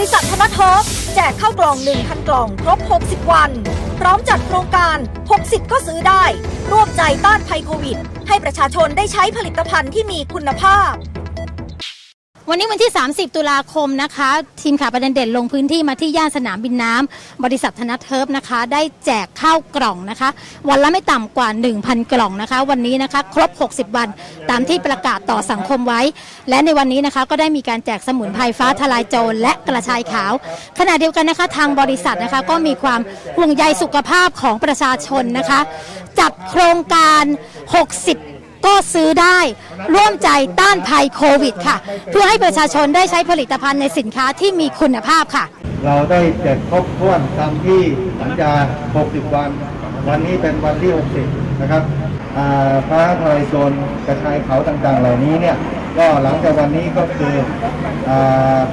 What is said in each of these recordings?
ริษัทธนทบแจกข้าวกล่อง 1,000 กล่องครบ 60 วัน พร้อมจัดโครงการ 60 ก็ซื้อได้ ร่วมใจต้านภัยโควิด ให้ประชาชนได้ใช้ผลิตภัณฑ์ที่มีคุณภาพ วันนี้วันที่ 30 ตุลาคมนะคะ ทีมข่าวประเด็นเด่นลงพื้นที่มาที่ย่านสนามบินน้ำบริษัทธนเทิร์ฟนะคะ ได้แจกข้าวกล่องนะคะ วันละไม่ต่ำกว่า 1,000 กล่องนะคะ วันนี้นะคะครบ 60 วันตามที่ประกาศต่อสังคมไว้ และในวันนี้นะคะก็ได้มีการแจกสมุนไพรฟ้าทลายโจรและกระชายขาว ขณะเดียวกันนะคะทางบริษัทนะคะก็มีความห่วงใยสุขภาพของประชาชนนะคะ จัดโครงการ 60 ก็ซื้อได้ร่วมใจต้านภัยโควิดค่ะ เพื่อให้ประชาชนได้ใช้ผลิตภัณฑ์ในสินค้าที่มีคุณภาพค่ะ เราได้แจกครบถ้วนตามที่สัญญา 60 วัน วันนี้เป็นวันที่ 60 นะครับฟ้าทลายโจรกระชายเขาต่างๆ เหล่านี้เนี่ยก็หลังจากวันนี้ก็คืออ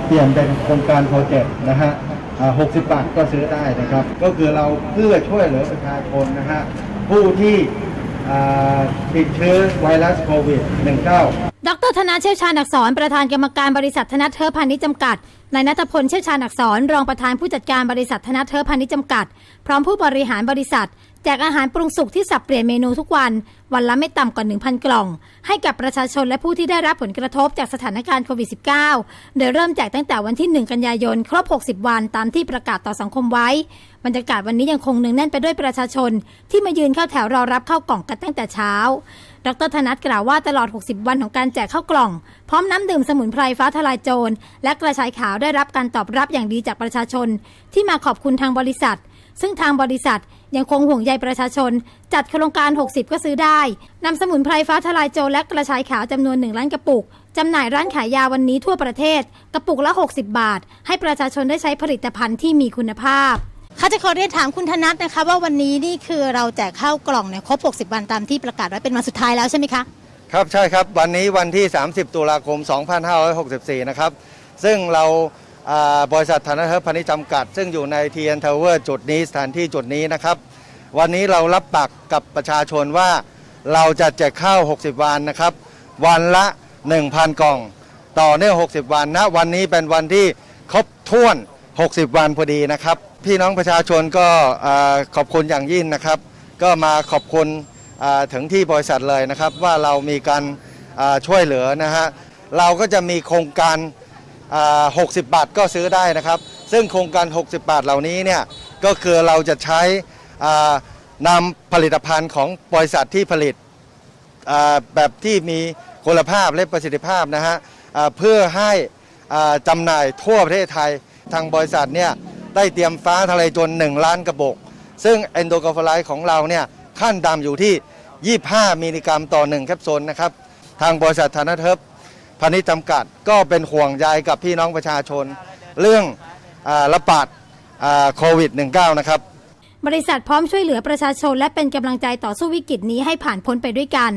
เปลี่ยนเป็นโครงการโปรเจกต์นะฮะ60 บาทก็ซื้อได้นะครับ ก็คือเราเพื่อช่วยเหลือประชาชนนะฮะผู้ที่ ติดเชื้อไวรัสโควิด -19 ดรธนาเชี่ยวชาญอักษรประธานกรรมการบริษัทธนเทอพาณิชย์จำกัด นายนัทพลเชี่ยวชาญอักษรรองประธานผู้จัดการบริษัทธนเทอพาณิชย์จำกัด พร้อมผู้บริหารบริษัท แจกอาหารปรุงสุกที่สับเปลี่ยนเมนูทุกวัน วันละไม่ต่ำกว่า 1,000 กล่อง ให้กับประชาชนและผู้ที่ได้รับผลกระทบจากสถานการณ์โควิด -19 โดยเริ่มแจกตั้งแต่วันที่ 1 กันยายน ครบ 60 วันตามที่ประกาศต่อสังคมไว้ บรรยากาศวันนี้ยังคงเนืองแน่นไปด้วยประชาชน ที่มายืนเข้าแถวรอรับเข้ากล่องกันตั้งแต่เช้า ดรธนัทกล่าวว่าตลอด 60 วันของการแจกข้าวกล่อง พร้อมน้ำดื่มสมุนไพรฟ้าทลายโจร และกระชายขาวได้รับการตอบรับอย่างดีจากประชาชน ที่มาขอบคุณทางบริษัท ซึ่งทางบริษัทยังคงห่วงใยประชาชน จัดโครงการ 60 ก็ซื้อได้นำสมุนไพรฟ้าทลายโจรและกระชายขาวจำนวน1ล้านกระปุกจำหน่ายร้านขายยาวันนี้ทั่วประเทศ กระปุกละ 60 บาท ให้ประชาชนได้ใช้ผลิตภัณฑ์ที่มีคุณภาพ ค่ะจะขอเรียนถามคุณธนัทนะคะ ว่าวันนี้นี่คือเราแจกข้าวกล่องเนี่ยครบ 60 วันตามที่ประกาศไว้เป็นวันสุดท้ายแล้วใช่ไหมคะ ครับใช่ครับวันนี้วันที่ 30 ตุลาคม 2564 นะครับ ซึ่งเราอ่าบริษัทธนเทิร์พาณิชย์จำกัด ซึ่งอยู่ใน TN Tower จุดนี้สถานที่จุดนี้นะครับ วันนี้เรารับปากกับประชาชนว่าเราจะแจกข้าว 60 วันนะครับ วันละ 1,000 กล่อง ต่อเนื่อง 60 วันนะวันนี้เป็นวันที่ครบถ้วน 60 วันพอดีนะครับ พี่น้องประชาชนก็ขอบคุณอย่างยิ่งนะครับ ก็มาขอบคุณถึงที่บริษัทเลยนะครับ ว่าเรามีการช่วยเหลือนะฮะเราก็จะมีโครงการ 60 บาทก็ซื้อได้นะครับ ซึ่งโครงการ 60 บาทเหล่านี้เนี่ยก็คือเราจะใช้นำผลิตภัณฑ์ของบริษัทที่ผลิตแบบที่มีคุณภาพและประสิทธิภาพนะฮะเพื่อให้จำหน่ายทั่วประเทศไทยทางบริษัทเนี่ย ได้เตรียมฟ้าทะเลจน1ล้านกระบอก ซึ่งเอนโดกาฟไลของเราเนี่ยขั้นดำอยู่ที่ 25 มิลลิกรัมต่อ 1 แคปซูลนะครับ ทางบริษัทธนเทิบพาณิชย์จำกัดก็เป็นห่วงใยกับพี่น้องประชาชน เรื่องอระบาดโควิด -19 นะครับ บริษัทพร้อมช่วยเหลือประชาชน และเป็นกำลังใจต่อสู้วิกฤตนี้ให้ผ่านพ้นไปด้วยกัน